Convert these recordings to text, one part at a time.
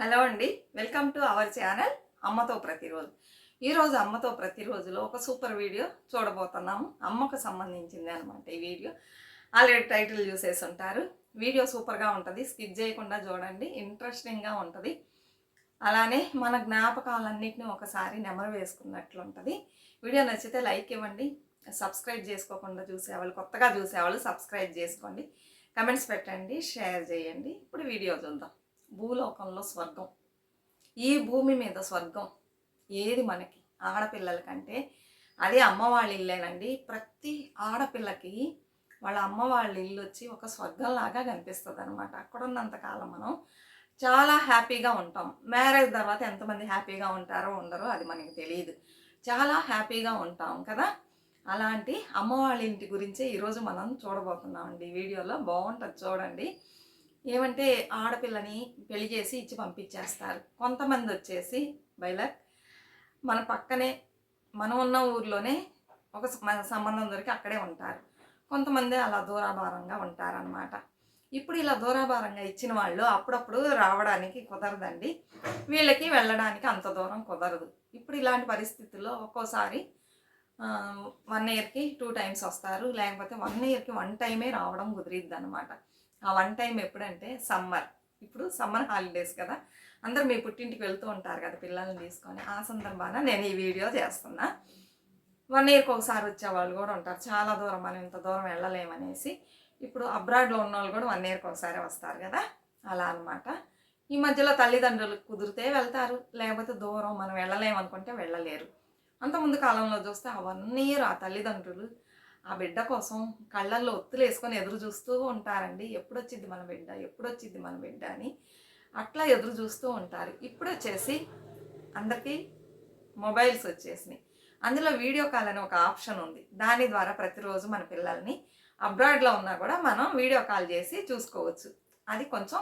Hello అండి. Welcome to our channel అమ్మతో ప్రతిరోజు. ఈరోజు అమ్మతో ప్రతిరోజులో ఒక సూపర్ వీడియో చూడబోతున్నాము. అమ్మకు సంబంధించింది అనమాట ఈ వీడియో ఆల్రెడీ టైటిల్ చూసేసి ఉంటారు. వీడియో సూపర్గా ఉంటుంది. స్కిప్ చేయకుండా చూడండి. ఇంట్రెస్టింగ్గా ఉంటుంది. అలానే మన జ్ఞాపకాలన్నింటినీ ఒకసారి నెమరు వేసుకున్నట్లు ఉంటుంది. వీడియో నచ్చితే లైక్ ఇవ్వండి. సబ్స్క్రైబ్ చేసుకోకుండా చూసేవాళ్ళు కొత్తగా చూసేవాళ్ళు సబ్స్క్రైబ్ చేసుకోండి. కమెంట్స్ పెట్టండి షేర్ చేయండి. ఇప్పుడు వీడియో చూద్దాం. భూలోకంలో స్వర్గం. ఈ భూమి మీద స్వర్గం ఏది మనకి? ఆడపిల్లల కంటే అదే అమ్మవాళ్ళ ఇల్లేనండి. ప్రతి ఆడపిల్లకి వాళ్ళ అమ్మ వాళ్ళ ఇల్లు వచ్చి ఒక స్వర్గంలాగా కనిపిస్తుంది అనమాట అక్కడ ఉన్నంతకాలం మనం చాలా హ్యాపీగా ఉంటాం. మ్యారేజ్ తర్వాత ఎంతమంది హ్యాపీగా ఉంటారో ఉండరో అది మనకి తెలియదు. చాలా హ్యాపీగా ఉంటాం కదా? అలాంటి అమ్మవాళ్ళ ఇంటి గురించే ఈరోజు మనం చూడబోతున్నామండి. వీడియోలో బాగుంటుంది చూడండి. ఏమంటే ఆడపిల్లని పెళ్ళి చేసి ఇచ్చి పంపించేస్తారు. కొంతమంది వచ్చేసి బయలక్ మన పక్కనే మనం ఉన్న ఊర్లోనే ఒక సంబంధం దొరికి అక్కడే ఉంటారు. కొంతమంది అలా దూరాభారంగా ఉంటారనమాట ఇప్పుడు ఇలా దూరాభారంగా ఇచ్చిన వాళ్ళు అప్పుడప్పుడు రావడానికి కుదరదండి. వీళ్ళకి వెళ్ళడానికి అంత దూరం కుదరదు. ఇప్పుడు ఇలాంటి పరిస్థితుల్లో ఒక్కోసారి వన్ ఇయర్కి టూ టైమ్స్ వస్తారు. లేకపోతే వన్ ఇయర్కి వన్ టైమే రావడం కుదిరిద్ది అనమాట ఆ వన్ టైం ఎప్పుడంటే సమ్మర్. ఇప్పుడు సమ్మర్ హాలిడేస్ కదా. అందరు మీ పుట్టింటికి వెళ్తూ ఉంటారు కదా పిల్లల్ని తీసుకొని. ఆ సందర్భాన నేను ఈ వీడియో చేస్తున్నా. వన్ ఇయర్కి ఒకసారి వచ్చే వాళ్ళు కూడా ఉంటారు. చాలా దూరం మనం ఇంత దూరం వెళ్ళలేమనేసి. ఇప్పుడు అబ్రాడ్లో ఉన్న వాళ్ళు కూడా వన్ ఇయర్కి ఒకసారి వస్తారు కదా. అలా అన్నమాట. ఈ మధ్యలో తల్లిదండ్రులు కుదిరితే వెళ్తారు. లేకపోతే దూరం మనం వెళ్ళలేమనుకుంటే వెళ్ళలేరు. అంత ముందు కాలంలో చూస్తే ఆ వన్ ఇయర్ ఆ తల్లిదండ్రులు ఆ బిడ్డ కోసం కళ్ళల్లో ఒత్తులు వేసుకొని ఎదురు చూస్తూ ఉంటారండి. ఎప్పుడు వచ్చింది మన బిడ్డ? ఎప్పుడు వచ్చింది మన బిడ్డ అని అట్లా ఎదురు చూస్తూ ఉంటారు. ఇప్పుడు వచ్చేసి అందరికీ మొబైల్స్ వచ్చేసినాయి. అందులో వీడియో కాల్ అనే ఒక ఆప్షన్ ఉంది. దాని ద్వారా ప్రతిరోజు మన పిల్లల్ని అబ్రాడ్లో ఉన్నా కూడా మనం వీడియో కాల్ చేసి చూసుకోవచ్చు. అది కొంచెం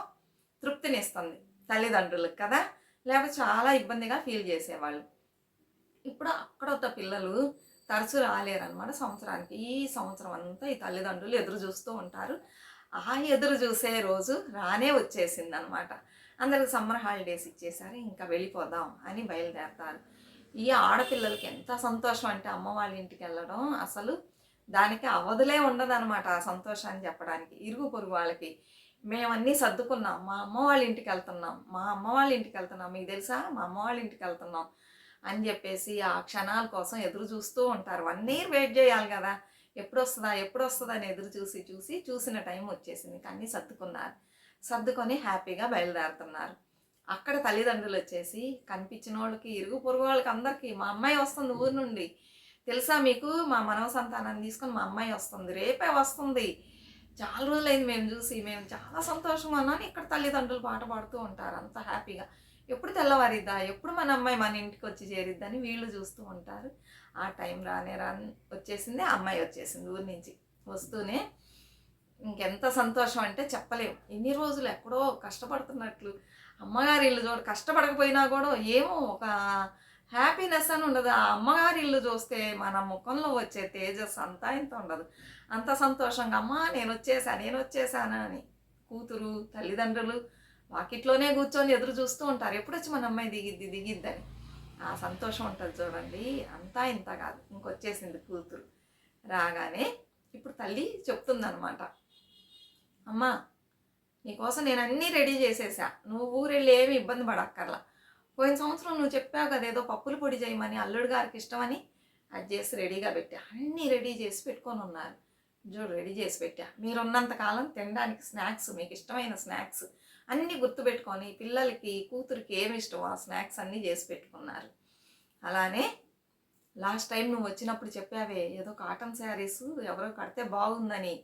తృప్తినిస్తుంది తల్లిదండ్రులకు కదా? లేకపోతే చాలా ఇబ్బందిగా ఫీల్ చేసేవాళ్ళు. ఇప్పుడు అక్కడ పిల్లలు తరచూ రాలేరనమాట సంవత్సరానికి. ఈ సంవత్సరం అంతా ఈ తల్లిదండ్రులు ఎదురు చూస్తూ ఉంటారు. ఆ ఎదురు చూసే రోజు రానే వచ్చేసింది అనమాట అందరికి సమ్మర్ హాలిడేస్ ఇచ్చేసారు ఇంకా వెళ్ళిపోదాం అని బయలుదేరతారు. ఈ ఆడపిల్లలకి ఎంత సంతోషం అంటే అమ్మ వాళ్ళ ఇంటికి వెళ్ళడం అసలు దానికి అవధులే ఉండదనమాట ఆ సంతోషాన్ని చెప్పడానికి. ఇరుగు పొరుగు వాళ్ళకి మేమన్నీ సర్దుకున్నాం. మా అమ్మ వాళ్ళ ఇంటికి వెళ్తున్నాం. మా అమ్మ వాళ్ళ ఇంటికి వెళ్తున్నాం. మీకు తెలుసా? మా అమ్మ వాళ్ళ ఇంటికి వెళ్తున్నాం. అని చెప్పేసి ఆ క్షణాల కోసం ఎదురు చూస్తూ ఉంటారు. వన్ ఇయర్ వెయిట్ చేయాలి కదా. ఎప్పుడు వస్తుందా ఎప్పుడు వస్తుందా అని ఎదురు చూసి చూసి చూసిన టైం వచ్చేసింది. కానీ సర్దుకున్నారు. సర్దుకొని హ్యాపీగా బయలుదేరుతున్నారు. అక్కడ తల్లిదండ్రులు వచ్చేసి కనిపించిన వాళ్ళకి ఇరుగు పొరుగు వాళ్ళకి అందరికీ మా అమ్మాయి వస్తుంది ఊరు నుండి. తెలుసా మీకు? మా మనవ సంతానాన్ని తీసుకొని మా అమ్మాయి వస్తుంది. రేపే వస్తుంది. చాలా రోజులైంది మేము చూసి. మేము చాలా సంతోషంగా ఉన్నాను ఇక్కడ తల్లిదండ్రులు పాట పాడుతూ ఉంటారు. అంత హ్యాపీగా. ఎప్పుడు తెల్లవారిద్దా? ఎప్పుడు మన అమ్మాయి మన ఇంటికి వచ్చి చేరిద్దని వీళ్ళు చూస్తూ ఉంటారు. ఆ టైం రానే రాని వచ్చేసింది ఆ అమ్మాయి వచ్చేసింది ఊరి నుంచి. వస్తూనే ఇంకెంత సంతోషం అంటే చెప్పలేం. ఎన్ని రోజులు ఎక్కడో కష్టపడుతున్నట్లు. అమ్మగారి ఇల్లు చూడ కష్టపడకపోయినా కూడా ఏమో ఒక హ్యాపీనెస్ అని ఉండదు. ఆ అమ్మగారి ఇల్లు చూస్తే మన ముఖంలో వచ్చే తేజస్ అంతా ఇంత ఉండదు. అంత సంతోషంగా అమ్మా నేను వచ్చేసా నేను వచ్చేసాను అని. కూతురు తల్లిదండ్రులు వాకిట్లోనే కూర్చొని ఎదురు చూస్తూ ఉంటారు. ఎప్పుడు వచ్చి మన అమ్మాయి దిగిద్ది దిగిద్దని ఆ సంతోషం ఉంటుంది చూడండి. అంతా ఇంత కాదు. ఇంకొచ్చేసింది కూతురు. రాగానే ఇప్పుడు తల్లి చెప్తుందనమాట అమ్మా నీకోసం నేను అన్నీ రెడీ చేసేసా. నువ్వు ఊరెళ్ళి ఏమి ఇబ్బంది పడక్కర్లా. పోయిన సంవత్సరం నువ్వు చెప్పావు కదా ఏదో పప్పుల పొడి చేయమని అల్లుడు గారికి ఇష్టమని. అది చేసి రెడీగా పెట్టా. అన్నీ రెడీ చేసి పెట్టుకొని ఉన్నారు. చూడు రెడీ చేసి పెట్టా. మీరున్నంత కాలం తినడానికి స్నాక్స్ మీకు ఇష్టమైన స్నాక్స్ అన్నీ గుర్తుపెట్టుకొని పిల్లలకి కూతురికి ఏమి ఇష్టమో ఆ స్నాక్స్ అన్నీ చేసి పెట్టుకున్నారు. అలానే లాస్ట్ టైం నువ్వు వచ్చినప్పుడు చెప్పావే ఏదో కాటన్ శారీస్ ఎవరో కడితే బాగుందని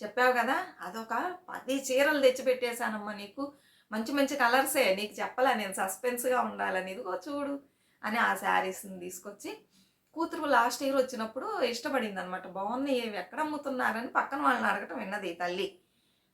చెప్పావు కదా అదొక పది చీరలు తెచ్చిపెట్టేశానమ్మా నీకు. మంచి మంచి కలర్సే నీకు చెప్పలే నేను సస్పెన్స్గా ఉండాలని. ఇదిగో చూడు అని ఆ శారీస్ని తీసుకొచ్చి కూతురు లాస్ట్ ఇయర్ వచ్చినప్పుడు ఇష్టపడింది అనమాట బాగున్నాయి ఎక్కడ అమ్ముతున్నారని పక్కన వాళ్ళని అడగటం విన్నది తల్లి.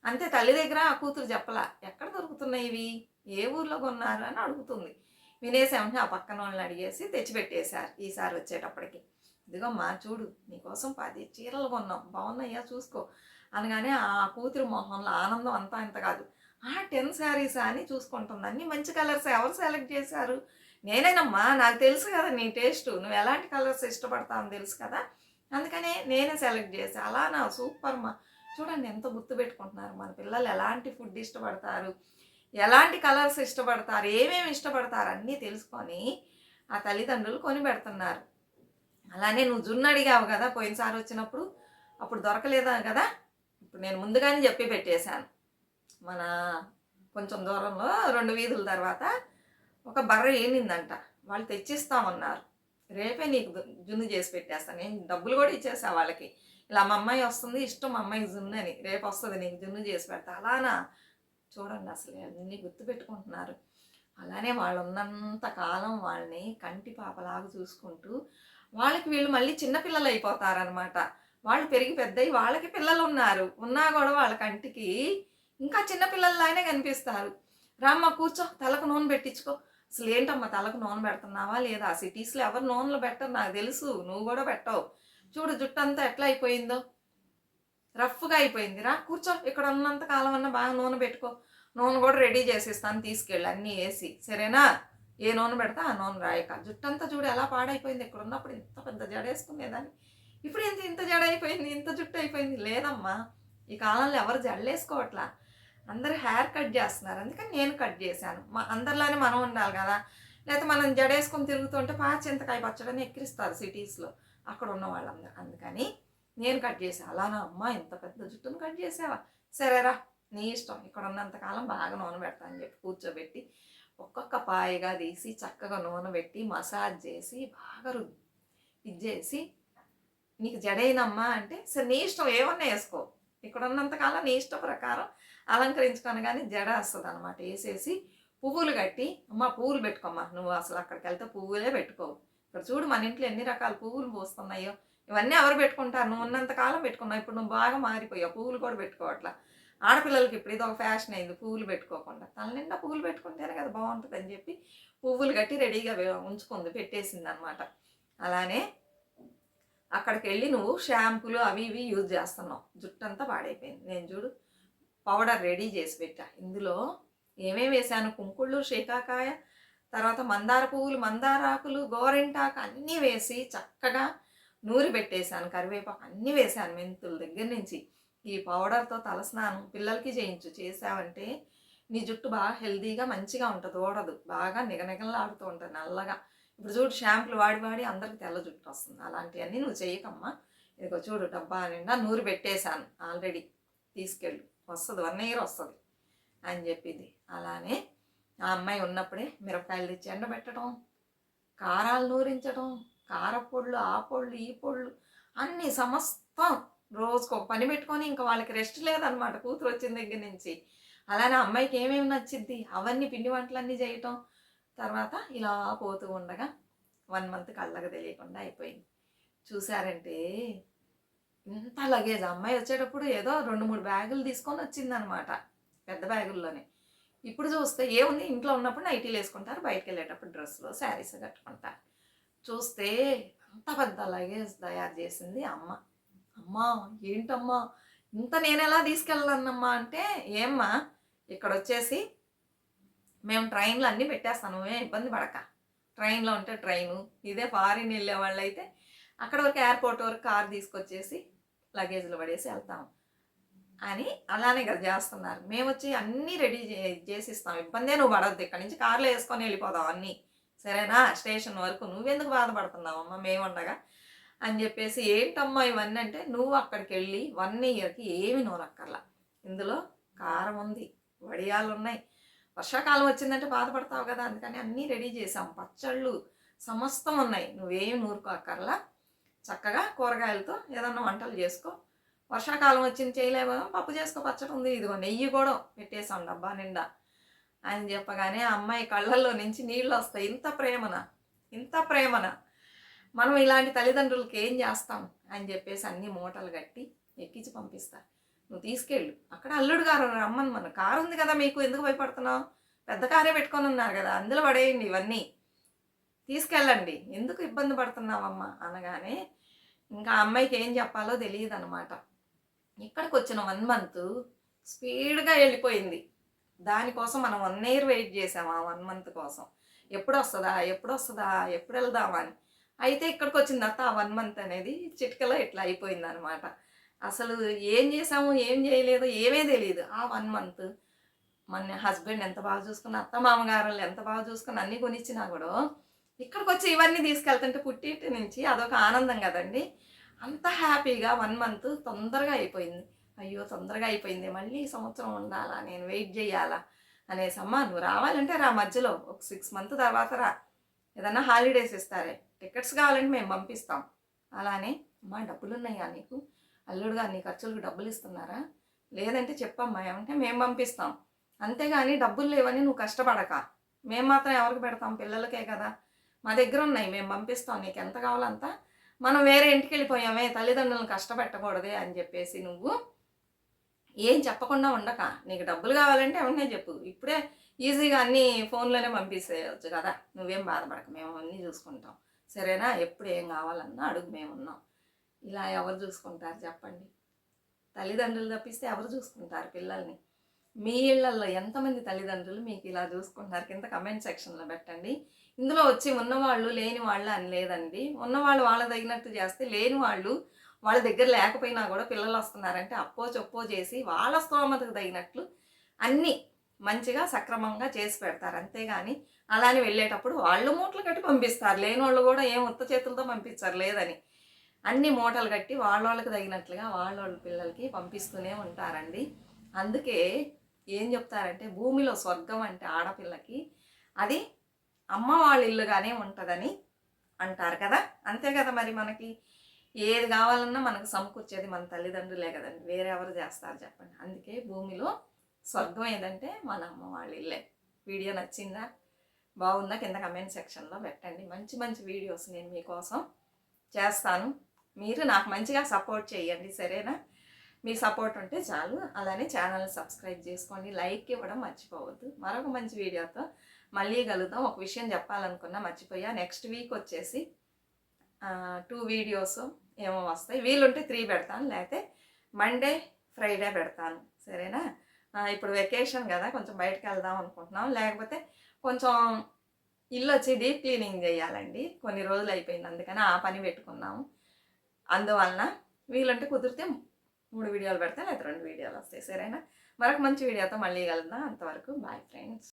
అంతే తల్లి దగ్గర ఆ కూతురు చెప్పలా ఎక్కడ దొరుకుతున్నాయి ఇవి? ఏ ఊర్లో కొన్నారు? అని అడుగుతుంది. వినేసామంటే ఆ పక్కన వాళ్ళని అడిగేసి తెచ్చిపెట్టేశారు ఈసారి వచ్చేటప్పటికి. ఇదిగో మా చూడు నీకోసం పది చీరలు కొన్నాం. బాగున్నాయా? చూసుకో. అనగానే ఆ కూతురు మొహంలో ఆనందం అంతా ఇంత కాదు. ఆ టెన్ శారీస్ అని చూసుకుంటుంది. అన్ని మంచి కలర్స్ ఎవరు సెలెక్ట్ చేశారు? నేనేనమ్మా నాకు తెలుసు కదా నీ టేస్ట్. నువ్వు ఎలాంటి కలర్స్ ఇష్టపడతావు అని తెలుసు కదా. అందుకనే నేనే సెలెక్ట్ చేసా అలా నా సూపర్ మా చూడండి ఎంత గుర్తు పెట్టుకుంటున్నారు మన పిల్లలు ఎలాంటి ఫుడ్ ఇష్టపడతారు ఎలాంటి కలర్స్ ఇష్టపడతారు ఏమేమి ఇష్టపడతారు అన్నీ తెలుసుకొని ఆ తల్లిదండ్రులు కొని పెడుతున్నారు. అలానే నువ్వు జున్ను అడిగావు కదా పోయినసారి వచ్చినప్పుడు అప్పుడు దొరకలేదా కదా? ఇప్పుడు నేను ముందుగానే చెప్పి పెట్టేశాను. మన కొంచెం దూరంలో రెండు వీధుల తర్వాత ఒక బర్రె ఏనిందంట. వాళ్ళు తెచ్చిస్తామన్నారు. రేపే నీకు జున్ను చేసి పెట్టేస్తాను నేను డబ్బులు కూడా ఇచ్చేసా వాళ్ళకి. ఇలా మా అమ్మాయి వస్తుంది ఇష్టం మా అమ్మాయికి జున్ను అని రేపు వస్తుంది నీకు జున్ను చేసి పెడతా అలానా? చూడండి అసలు అన్నీ గుర్తుపెట్టుకుంటున్నారు అలానే వాళ్ళు ఉన్నంత కాలం వాళ్ళని కంటి పాపలాగా చూసుకుంటూ వాళ్ళకి వీళ్ళు మళ్ళీ చిన్నపిల్లలు అయిపోతారనమాట వాళ్ళు పెరిగి పెద్దయి వాళ్ళకి పిల్లలు ఉన్నారు. ఉన్నా కూడా వాళ్ళ కంటికి ఇంకా చిన్నపిల్లల్లానే కనిపిస్తారు. రామ్మ కూర్చో తలకు నూనె పెట్టించుకో. అసలు ఏంటమ్మా తలకు నూనె పెడుతున్నావా లేదా? సిటీస్లో ఎవరు నూనెలు పెట్టరు నాకు తెలుసు. నువ్వు కూడా పెట్టవు. చూడు జుట్టు అంతా ఎట్లా అయిపోయిందో. రఫ్గా అయిపోయింది. రా కూర్చో. ఇక్కడ ఉన్నంత కాలం అన్నా బాగా నూనె పెట్టుకో. నూనె కూడా రెడీ చేసేస్తాను తీసుకెళ్ళి. అన్నీ వేసి. సరేనా? ఏ నూనె పెడతా? ఆ నూనె రాయక. జుట్టు అంతా చూడు ఎలా పాడైపోయింది. ఇక్కడ ఉన్నప్పుడు ఇంత పెద్ద జడ వేసుకునేదాన్ని. ఇప్పుడు ఇంత ఇంత జడ అయిపోయింది? ఇంత జుట్టు అయిపోయింది? లేదమ్మా. ఈ కాలంలో ఎవరు జడలేసుకోవట్లా అందరు హెయిర్ కట్ చేస్తున్నారు. అందుకని నేను కట్ చేశాను. మా అందరిలానే మనం ఉండాలి కదా. లేకపోతే మనం జడేసుకొని తిరుగుతుంటే పాత చింతకాయ పచ్చడని ఎక్కిరిస్తారు సిటీస్లో. అక్కడ ఉన్న వాళ్ళందరూ. అందుకని నేను కట్ చేశాను అలానా అమ్మ ఇంత పెద్ద జుట్టును కట్ చేసావా సరేరా నీ ఇష్టం. ఇక్కడ ఉన్నంతకాలం బాగా నూనె పెడతా అని చెప్పి కూర్చోబెట్టి ఒక్కొక్క పాయగా తీసి చక్కగా నూనె పెట్టి మసాజ్ చేసి బాగా రుద్ది. ఇది చేసి నీకు జడైనమ్మా అంటే సరే నీ ఇష్టం ఏమన్నా వేసుకో. ఇక్కడ ఉన్నంతకాలం నీ ఇష్టం ప్రకారం అలంకరించుకొని కానీ జడ వస్తుంది అనమాట వేసేసి పువ్వులు కట్టి అమ్మ పువ్వులు పెట్టుకోమ్మా. నువ్వు అసలు అక్కడికి వెళ్తే పువ్వులే పెట్టుకోవు. ఇక్కడ చూడు మన ఇంట్లో ఎన్ని రకాల పువ్వులు పూస్తున్నాయో. ఇవన్నీ ఎవరు పెట్టుకుంటారు? నువ్వు ఉన్నంత కాలం పెట్టుకున్నావు. ఇప్పుడు నువ్వు బాగా మారిపోయావు. పువ్వులు కూడా పెట్టుకోవట్లా. ఆడపిల్లలకి ఇప్పుడు ఇది ఒక ఫ్యాషన్ అయింది. పువ్వులు పెట్టుకోకుండా. తల నిండా పువ్వులు పెట్టుకుంటేనే కదా బాగుంటుంది అని చెప్పి పువ్వులు కట్టి రెడీగా ఉంచుకుంది పెట్టేసింది అనమాట అలానే అక్కడికి వెళ్ళి నువ్వు షాంపూలు అవి ఇవి యూజ్ చేస్తున్నావు. జుట్టు అంతా పాడైపోయింది. నేను చూడు పౌడర్ రెడీ చేసి పెట్టా. ఇందులో ఏమేమి వేసాను కుంకుళ్ళు శీకాకాయ తర్వాత మందార పువ్వులు మందార ఆకులు గోరింటాకు అన్నీ వేసి చక్కగా నూరి పెట్టేశాను కరివేపాకు అన్నీ వేశాను మెంతుల దగ్గర నుంచి. ఈ పౌడర్తో తలస్నానం పిల్లలకి చేయించు చేసావంటే నీ జుట్టు బాగా హెల్తీగా మంచిగా ఉంటుంది ఓడదు బాగా నిగనిగలాడుతూ ఉంటుంది నల్లగా. ఇప్పుడు చూడు షాంపులు వాడి వాడి అందరికి తెల్ల జుట్టు వస్తుంది. అలాంటివన్నీ నువ్వు చేయకమ్మా. ఇదిగో చూడు డబ్బా నిండా నూరు పెట్టేశాను ఆల్రెడీ. తీసుకెళ్ళు. వస్తుంది వన్ ఇయర్ వస్తుంది అని చెప్పింది అలానే ఆ అమ్మాయి ఉన్నప్పుడే మిరపకాయలు తెచ్చి ఎండబెట్టడం కారాలు నూరించడం కారపొళ్ళు ఆ పొళ్ళు ఈ పొళ్ళు అన్ని సమస్తం రోజుకు పని పెట్టుకొని ఇంకా వాళ్ళకి రెస్ట్ లేదనమాట కూతురు వచ్చిన దగ్గర నుంచి. అలానే అమ్మాయికి ఏమేమి నచ్చిద్ది అవన్నీ పిండి వంటలన్నీ చేయటం తర్వాత ఇలా పోతూ ఉండగా వన్ మంత్ కళ్ళకు తెలియకుండా అయిపోయింది. చూసారంటే ఇంత లగేజ్. అమ్మాయి వచ్చేటప్పుడు ఏదో రెండు మూడు బ్యాగులు తీసుకొని వచ్చిందనమాట పెద్ద బ్యాగుల్లోనే. ఇప్పుడు చూస్తే ఏముంది ఇంట్లో ఉన్నప్పుడు నైటీలు వేసుకుంటారు బయటకు వెళ్ళేటప్పుడు డ్రెస్సులు శారీస్ కట్టుకుంటారు. చూస్తే అంత పెద్ద లగేజ్ తయారు చేసింది అమ్మ. అమ్మా ఏంటమ్మా? ఇంత నేను ఎలా తీసుకెళ్ళానమ్మా అంటే ఏమ్మా? ఇక్కడ వచ్చేసి మేము ట్రైన్లో అన్నీ పెట్టేస్తాను నువ్వే ఇబ్బంది పడక. ట్రైన్లో ఉంటే ట్రైను ఇదే ఫారిన్ వెళ్ళే వాళ్ళు అయితే అక్కడ వరకు ఎయిర్పోర్ట్ వరకు కార్ తీసుకొచ్చేసి లగేజ్లు పడేసి వెళ్తాము. అని అలానే కదా చేస్తున్నారు. మేము వచ్చి అన్నీ రెడీ చే చేసిస్తాం. ఇబ్బందే నువ్వు పడద్దు. ఇక్కడ నుంచి కార్లో వేసుకొని వెళ్ళిపోదాం అన్నీ. సరేనా? స్టేషన్ వరకు నువ్వెందుకు బాధపడుతున్నావమ్మా మేము ఉండగా అని చెప్పేసి ఏంటమ్మా ఇవన్నీ అంటే నువ్వు అక్కడికి వెళ్ళి వన్ ఇయర్కి ఏమి నూనక్కర్లా ఇందులో కారం ఉంది. వడియాలు ఉన్నాయి వర్షాకాలం వచ్చిందంటే బాధపడతావు కదా? అందుకని అన్నీ రెడీ చేసాం పచ్చళ్ళు సమస్తం ఉన్నాయి. నువ్వేమి నూరుకోక్కర్లా. చక్కగా కూరగాయలతో ఏదన్నా వంటలు చేసుకో. వర్షాకాలం వచ్చింది చేయలేమో పప్పు చేసుకో పచ్చడి ఉంది ఇదిగో నెయ్యి కూడా పెట్టేసాం డబ్బా నిండా. అని చెప్పగానే ఆ అమ్మాయి కళ్ళల్లో నుంచి నీళ్ళు వస్తాయి. ఇంత ప్రేమన ఇంత ప్రేమన. మనం ఇలాంటి తల్లిదండ్రులకి ఏం చేస్తాం? అని చెప్పేసి అన్ని మూటలు కట్టి ఎక్కించి పంపిస్తా. నువ్వు తీసుకెళ్ళు. అక్కడ అల్లుడు గారు రమ్మని మన కారు ఉంది కదా మీకు ఎందుకు భయపడుతున్నావు? పెద్ద కారే పెట్టుకొని ఉన్నారు కదా అందులో పడేయండి ఇవన్నీ. తీసుకెళ్ళండి. ఎందుకు ఇబ్బంది పడుతున్నావమ్మా? అనగానే ఇంకా అమ్మాయికి ఏం చెప్పాలో తెలియదు అనమాట ఇక్కడికి వచ్చిన వన్ మంత్ స్పీడ్గా వెళ్ళిపోయింది. దానికోసం మనం వన్ ఇయర్ వెయిట్ చేసాం ఆ వన్ మంత్ కోసం. ఎప్పుడు వస్తుందా ఎప్పుడు వస్తుందా ఎప్పుడు వెళ్దామా అని. అయితే ఇక్కడికి వచ్చిన తర్వాత ఆ వన్ మంత్ అనేది చిటికలో ఇట్లా అయిపోయింది అనమాట అసలు ఏం చేసాము ఏం చేయలేదు ఏమీ తెలియదు ఆ వన్ మంత్ మన హస్బెండ్ ఎంత బాగా చూసుకున్న అత్త మామగారు ఎంత బాగా చూసుకుని అన్నీ కొనిచ్చినా కూడా ఇక్కడికి వచ్చి ఇవన్నీ తీసుకెళ్తుంటే పుట్టింటి నుంచి అదొక ఆనందం కదండి. అంత హ్యాపీగా వన్ మంత్ తొందరగా అయిపోయింది. అయ్యో తొందరగా అయిపోయింది. మళ్ళీ సంవత్సరం ఉండాలా? నేను వెయిట్ చేయాలా? అనేసి అమ్మా నువ్వు రావాలంటే రా మధ్యలో. ఒక సిక్స్ మంత్ తర్వాత రా. ఏదన్నా హాలిడేస్ ఇస్తారే. టికెట్స్ కావాలంటే మేము పంపిస్తాం. అలానే అమ్మా డబ్బులు ఉన్నాయా నీకు అల్లుడుగా నీ ఖర్చులకు డబ్బులు ఇస్తున్నారా? లేదంటే చెప్పమ్మా ఏమంటే మేము పంపిస్తాం. అంతేగాని డబ్బులు లేవని నువ్వు కష్టపడక. మేము మాత్రం ఎవరికి పెడతాం? పిల్లలకే కదా. మా దగ్గర ఉన్నాయి. మేము పంపిస్తాం. నీకు ఎంత కావాలంతా మనం వేరే ఇంటికి వెళ్ళిపోయామే తల్లిదండ్రులను కష్టపెట్టకూడదే అని చెప్పేసి నువ్వు ఏం చెప్పకుండా ఉండక. నీకు డబ్బులు కావాలంటే వెంటనే చెప్పు. ఇప్పుడే ఈజీగా అన్నీ ఫోన్లోనే పంపించేయచ్చు కదా. నువ్వేం బాధపడక. మేము అన్నీ చూసుకుంటాం. సరేనా? ఎప్పుడు ఏం కావాలన్నా అడుగు మేము ఉన్నాం ఇలా ఎవరు చూసుకుంటారు చెప్పండి. తల్లిదండ్రులు తప్పిస్తే ఎవరు చూసుకుంటారు పిల్లల్ని? మీ ఇళ్ళలో ఎంతమంది తల్లిదండ్రులు మీకు ఇలా చూసుకుంటున్నారు? కింద కమెంట్ సెక్షన్లో పెట్టండి. ఇందులో వచ్చి ఉన్నవాళ్ళు లేని వాళ్ళు అని లేదండి. ఉన్నవాళ్ళు వాళ్ళ తగినట్టు చేస్తే లేని వాళ్ళు వాళ్ళ దగ్గర లేకపోయినా కూడా పిల్లలు వస్తున్నారంటే అప్పో చొప్పో చేసి వాళ్ళ స్తోమతకు తగినట్లు అన్నీ మంచిగా సక్రమంగా చేసి పెడతారు. అంతేగాని అలానే వెళ్ళేటప్పుడు వాళ్ళు మూటలు కట్టి పంపిస్తారు. లేని వాళ్ళు కూడా ఏం ఉత్త చేతులతో పంపించారు లేదని. అన్ని మూటలు కట్టి వాళ్ళ వాళ్ళకి తగినట్లుగా వాళ్ళ వాళ్ళ పిల్లలకి పంపిస్తూనే ఉంటారండి. అందుకే ఏం చెప్తారంటే భూమిలో స్వర్గం అంటే ఆడపిల్లకి అది అమ్మ వాళ్ళ ఇల్లుగానే ఉంటుందని అంటారు కదా? అంతే కదా మరి మనకి? ఏది కావాలన్నా మనకు సమకూర్చేది మన తల్లిదండ్రులే కదండి. వేరే ఎవరు చేస్తారు చెప్పండి. అందుకే భూమిలో స్వర్గం ఏదంటే మన అమ్మ వాళ్ళ ఇల్లే. వీడియో నచ్చిందా? బాగుందా? కింద కమెంట్ సెక్షన్లో పెట్టండి. మంచి మంచి వీడియోస్ నేను మీకోసం చేస్తాను. మీరు నాకు మంచిగా సపోర్ట్ చేయండి. సరేనా? మీ సపోర్ట్ ఉంటే చాలు. అలానే ఛానల్ సబ్స్క్రైబ్ చేసుకోండి లైక్ ఇవ్వడం మర్చిపోవద్దు. మరొక మంచి వీడియోతో మళ్ళీ కలుద్దాం. ఒక విషయం చెప్పాలనుకున్నా మర్చిపోయా. నెక్స్ట్ వీక్ వచ్చేసి టూ వీడియోస్ ఏమో వస్తాయి. వీలుంటే త్రీ పెడతాను. లేకపోతే మండే ఫ్రైడే పెడతాను. సరేనా? ఇప్పుడు వెకేషన్ కదా. కొంచెం బయటకు వెళ్దాం అనుకుంటున్నాం. లేకపోతే కొంచెం ఇల్లు వచ్చి డీప్ క్లీనింగ్ చేయాలండి. కొన్ని రోజులు అయిపోయింది. అందుకని ఆ పని పెట్టుకున్నాము. అందువలన వీలుంటే కుదిరితే మూడు వీడియోలు పెడతా లేదా రెండు వీడియోలు వస్తాయి. సరేనా? మరొక మంచి వీడియోతో మళ్ళీ కలుద్దాం. అంతవరకు బాయ్ ఫ్రెండ్స్.